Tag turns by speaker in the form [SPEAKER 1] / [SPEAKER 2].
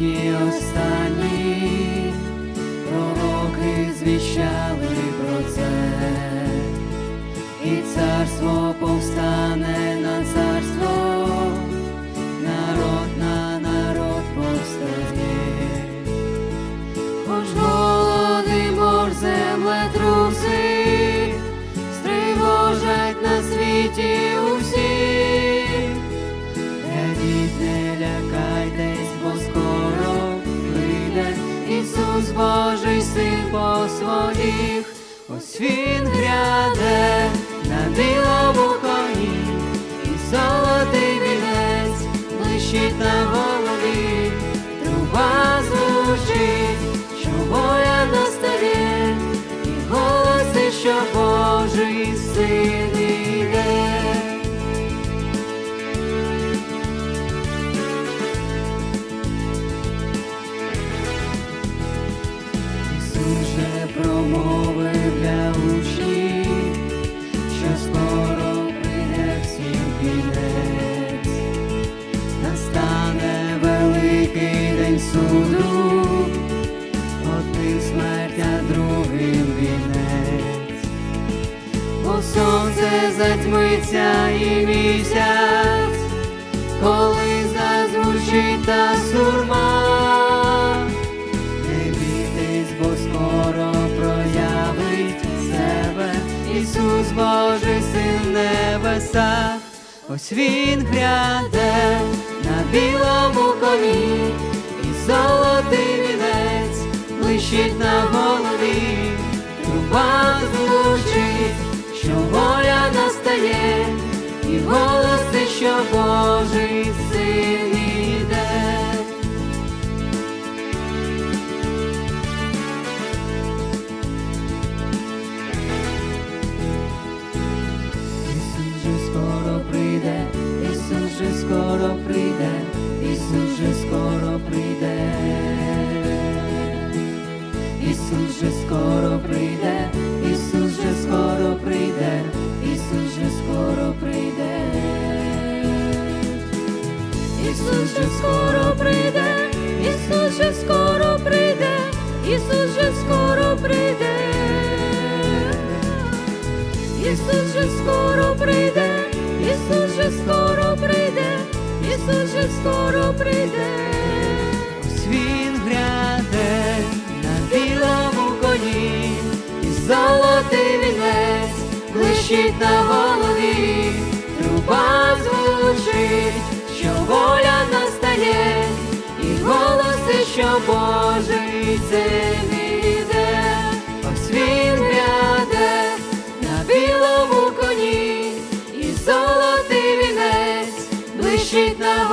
[SPEAKER 1] дні останні, пророки звіщали про це, і царство повстане Божий Син по своїх, ось Він гряде на білому суду, одним смерть, а другим вінець, бо сонце затьмиться і місяць, коли зазвучить та сурма. Не бійтесь, бо скоро проявить себе Ісус Божий син в небесах, ось він гряде на білому коні, блищить на голові, труба звучить, що воля настає, і голоси, що Божий син Ісус же скоро прийде, Ісус же скоро прийде, Ісус же скоро прийде, Ісус же скоро прийде, Ісус же скоро прийде, Ісус же скоро прийде.
[SPEAKER 2] Ісус же скоро прийде, Ісус же скоро прийде, Ісус же скоро прийде.
[SPEAKER 1] Ось він золотий вінець блищить на голові, труба звучить, що воля настає, і голоси, що Божий цим іде, ось він гряде на білому коні, і золотий вінець блищить на